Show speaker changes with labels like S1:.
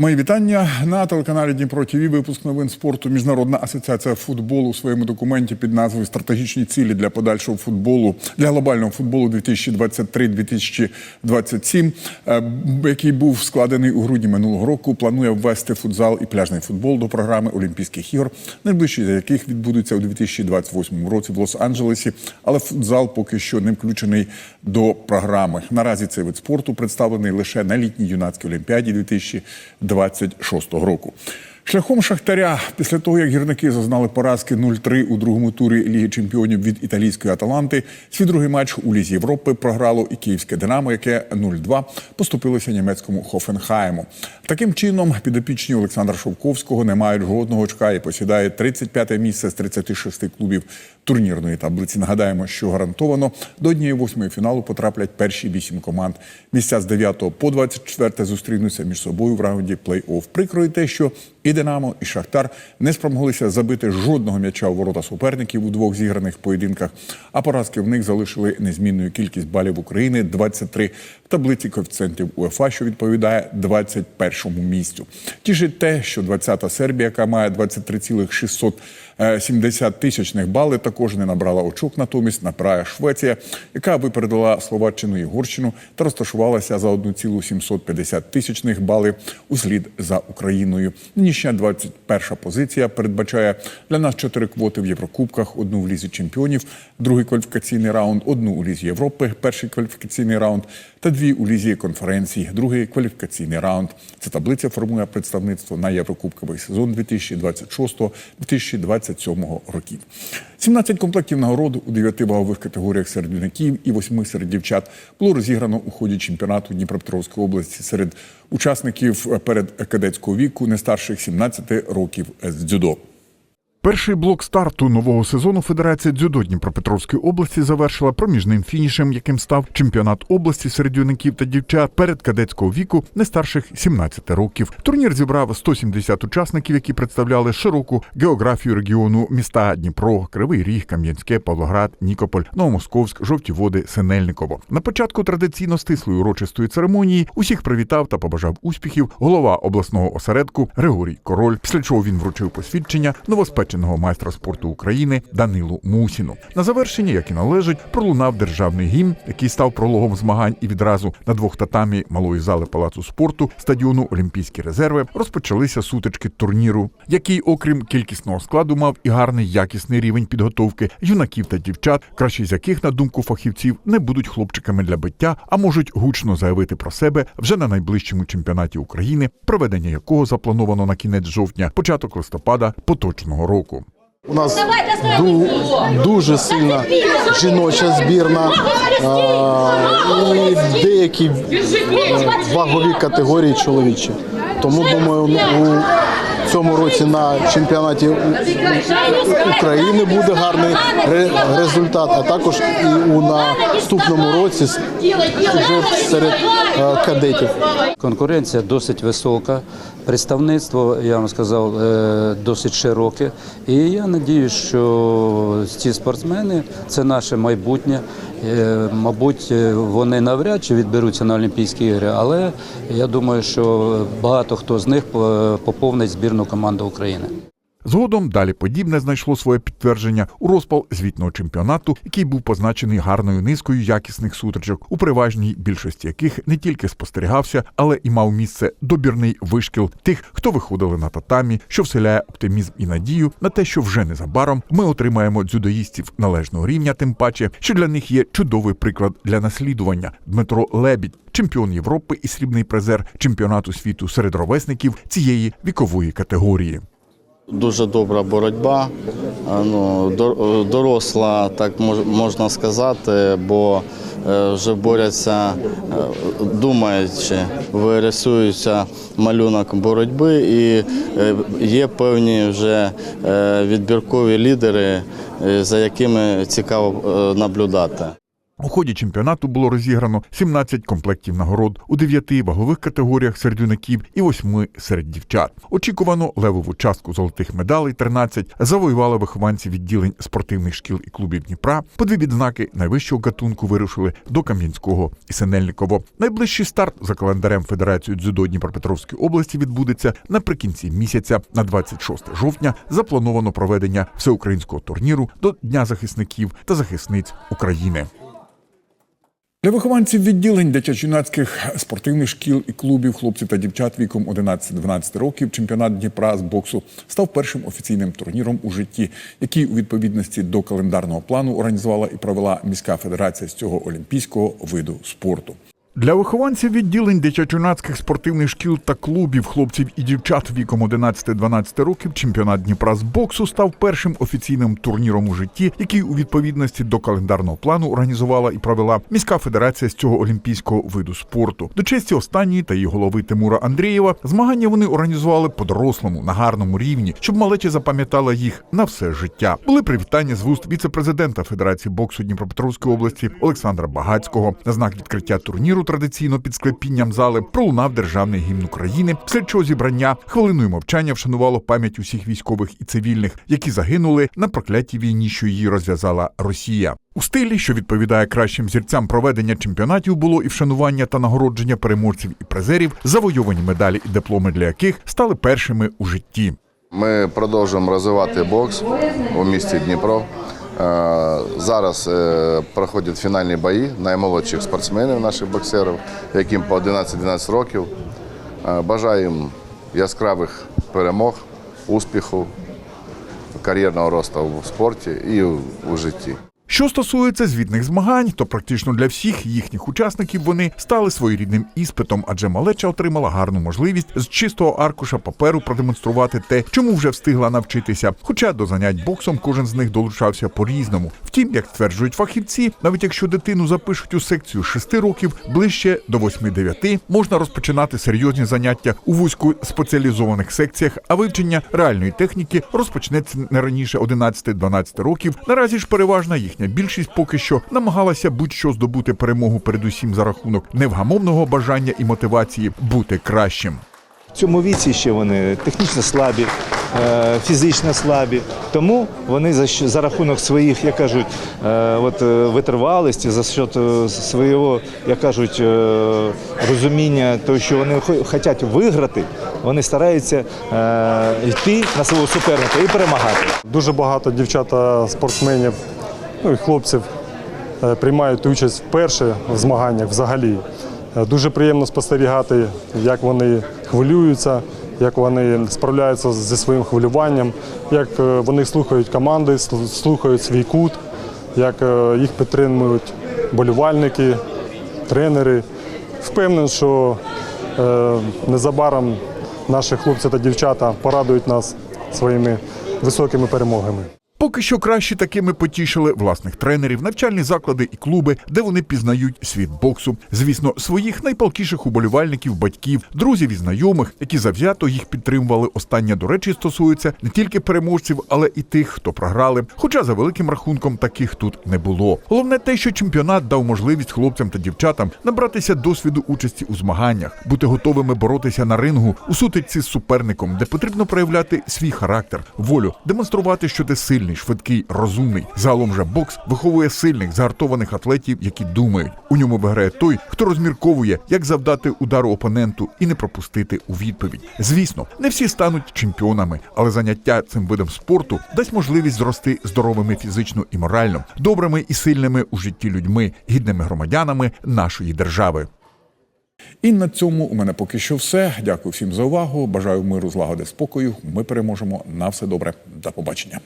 S1: Мої вітання на телеканалі Дніпро ТВ. Випуск новин спорту. Міжнародна асоціація футболу у своєму документі під назвою Стратегічні цілі для подальшого футболу для глобального футболу 2023-2027, е, який був складений у грудні минулого року. Планує ввести футзал і пляжний футбол до програми Олімпійських ігор, найближчі з яких відбудуться у 2028 році в Лос-Анджелесі. Але футзал поки що не включений до програми. Наразі цей вид спорту представлений лише на літній юнацькій олімпіаді 2026 року. Шляхом Шахтаря після того, як гірники зазнали поразки 0-3 у другому турі Ліги Чемпіонів від італійської Аталанти, свій другий матч у Лізі Європи програло і київське Динамо, яке 0-2 поступилося німецькому Хофенхайму. Таким чином, підопічні Олександра Шовковського не мають жодного очка і посідає 35-те місце з 36 клубів турнірної таблиці. Нагадаємо, що гарантовано до однієї восьмої фіналу потраплять перші вісім команд. Місця з 9 по 24 зустрінуться між собою в раунді плей-офф. Прикро те, що і Динамо, і Шахтар не спромоглися забити жодного м'яча у ворота суперників у двох зіграних поєдинках. А поразки в них залишили незмінною кількість балів України 23 в таблиці коефіцієнтів УЕФА, що відповідає 21-му місцю. Тішить те, що 20-та Сербія, яка має 23,670 тисячних бали, також не набрала очок. Натомість набирає Швеція, яка випередила Словаччину і Угорщину та розташувалася за 1,750 тисячних бали услід за Україною. Нинішня 21 позиція передбачає для нас чотири квоти в Єврокубках: одну в лізі чемпіонів, другий кваліфікаційний раунд, одну у лізі Європи, перший кваліфікаційний раунд та дві у лізі конференції, другий кваліфікаційний раунд. Ця таблиця формує представництво на Єврокубковий сезон 2026-2027 років. 17 комплектів нагороду у 9 вагових категоріях серед юнаків і 8 серед дівчат було розіграно у ході чемпіонату Дніпропетровської області серед учасників перед кадетського віку не старших 17 років з дзюдо. Перший блок старту нового сезону Федерація дзюдо Дніпропетровської області завершила проміжним фінішем, яким став чемпіонат області серед юнаків та дівчат перед кадетського віку не старших 17 років. Турнір зібрав 170 учасників, які представляли широку географію регіону міста Дніпро, Кривий Ріг, Кам'янське, Павлоград, Нікополь, Новомосковськ, Жовті Води, Синельниково. На початку традиційно стислої урочистої церемонії усіх привітав та побажав успіхів голова обласного осередку Григорій Король. Після чого він вручив посвідчення новоспеченого майстра спорту України Данилу Мусіну. На завершення, як і належить, пролунав державний гімн, який став прологом змагань і відразу на двох татамі малої зали палацу спорту стадіону Олімпійські резерви розпочалися сутички турніру, який, окрім кількісного складу, мав і гарний якісний рівень підготовки юнаків та дівчат, кращі з яких, на думку фахівців, не будуть хлопчиками для биття, а можуть гучно заявити про себе вже на найближчому чемпіонаті України, проведення якого заплановано на кінець жовтня, початок листопада поточного року.
S2: У нас ду- дуже сильна жіноча збірна. І деякі вагові категорії чоловічі. Тому думаю, у цьому році на чемпіонаті України буде гарний результат, а також і у наступному році серед е, кадетів.
S3: Конкуренція досить висока, представництво, я вам сказав, е, досить широке. І я надію, що ці спортсмени це наше майбутнє. Е, Мабуть, е, вони навряд чи відберуться на Олімпійські ігри, але я думаю, що багато хто з них е, поповнить збірну команду України.
S1: Згодом далі подібне знайшло своє підтвердження у розпал звітного чемпіонату, який був позначений гарною низкою якісних сутичок, у переважній більшості яких не тільки спостерігався, але і мав місце добірний вишкіл тих, хто виходили на татамі, що вселяє оптимізм і надію на те, що вже незабаром ми отримаємо дзюдоїстів належного рівня, тим паче, що для них є чудовий приклад для наслідування. Дмитро Лебідь, чемпіон Європи і срібний призер чемпіонату світу серед ровесників цієї вікової категорії.
S4: Дуже добра боротьба, ну, доросла, так можна сказати, бо е, вже борються, е, думаючи, вирисується малюнок боротьби і е, є певні вже відбіркові лідери, за якими цікаво наблюдати.
S5: У ході чемпіонату було розіграно 17 комплектів нагород у 9 вагових категоріях серед юнаків і 8 серед дівчат. Очікувано левову частку золотих медалей 13 завоювали вихованці відділень спортивних шкіл і клубів Дніпра. По дві відзнаки найвищого гатунку вирушили до Кам'янського і Синельниково. Найближчий старт за календарем Федерації дзюдо Дніпропетровської області відбудеться наприкінці місяця на 26 жовтня. Заплановано проведення всеукраїнського турніру до Дня захисників та захисниць України. Для вихованців відділень дитячо-юнацьких спортивних шкіл і клубів хлопців та дівчат віком 11-12 років чемпіонат Дніпра з боксу став першим офіційним турніром у житті, який у відповідності до календарного плану організувала і провела міська федерація з цього олімпійського виду спорту. Для вихованців відділень дитячо-юнацьких спортивних шкіл та клубів хлопців і дівчат віком 11-12 років чемпіонат Дніпра з боксу став першим офіційним турніром у житті, який у відповідності до календарного плану організувала і провела міська федерація з цього олімпійського виду спорту. До честі останньої та її голови Тимура Андрієва змагання вони організували по-дорослому на гарному рівні, щоб малеча запам'ятала їх на все життя. Були привітання з вуст віце-президента Федерації боксу Дніпропетровської області Олександра Багацького. На знак відкриття турніру традиційно під склепінням зали пролунав державний гімн України. Після чого зібрання хвилиною мовчання вшанувало пам'ять усіх військових і цивільних, які загинули на проклятій війні, що її розв'язала Росія. У стилі, що відповідає кращим зірцям проведення чемпіонатів, було і вшанування та нагородження переможців і призерів, завойовані медалі і дипломи для яких стали першими у житті.
S6: Ми продовжуємо розвивати бокс у місті Дніпро. Е, Зараз е, проходять фінальні бої наймолодших спортсменів, наших боксерів, яким по 11-12 років. Е, Бажаємо яскравих перемог, успіху, кар'єрного росту в спорті і в житті.
S5: Що стосується звітних змагань, то практично для всіх їхніх учасників вони стали своєрідним іспитом, адже малеча отримала гарну можливість з чистого аркуша паперу продемонструвати те, чому вже встигла навчитися. Хоча до занять боксом кожен з них долучався по-різному. Втім, як стверджують фахівці, навіть якщо дитину запишуть у секцію 6 років, ближче до 8-9 можна розпочинати серйозні заняття у вузько спеціалізованих секціях, а вивчення реальної техніки розпочнеться не раніше 11-12 років. Наразі ж переважна їхня більшість поки що намагалася будь-що здобути перемогу передусім за рахунок невгамовного бажання і мотивації бути кращим.
S7: В цьому віці ще вони технічно слабі, е, фізично слабі. Тому вони за, за рахунок своїх, як кажуть, е, от, е, витривалості, за счет свого, як кажуть, розуміння, того, що вони хо- хочуть виграти, вони стараються йти на свого суперника і перемагати.
S8: Дуже багато дівчата спортсменів, ну хлопців е, приймають участь вперше в змаганнях взагалі. Е, Дуже приємно спостерігати, як вони хвилюються, як вони справляються зі своїм хвилюванням, як е, вони слухають команди, слухають свій кут, як їх підтримують болівальники, тренери. Впевнений, що незабаром наші хлопці та дівчата порадують нас своїми високими перемогами.
S5: Поки що краще такими потішили власних тренерів, навчальні заклади і клуби, де вони пізнають світ боксу. Звісно, своїх найпалкіших уболівальників, батьків, друзів і знайомих, які завзято їх підтримували. Остання, до речі, стосується не тільки переможців, але і тих, хто програли. Хоча за великим рахунком таких тут не було. Головне те, що чемпіонат дав можливість хлопцям та дівчатам набратися досвіду участі у змаганнях, бути готовими боротися на рингу у сутичці з суперником, де потрібно проявляти свій характер, волю, демонструвати, що ти сильний, швидкий, розумний. Загалом же бокс виховує сильних, загартованих атлетів, які думають. У ньому виграє той, хто розмірковує, як завдати удару опоненту і не пропустити у відповідь. Звісно, не всі стануть чемпіонами, але заняття цим видом спорту дасть можливість зрости здоровими фізично і морально, добрими і сильними у житті людьми, гідними громадянами нашої держави. І на цьому у мене поки що все. Дякую всім за увагу. Бажаю миру, злагоди, спокою. Ми переможемо. На все добре. До побачення.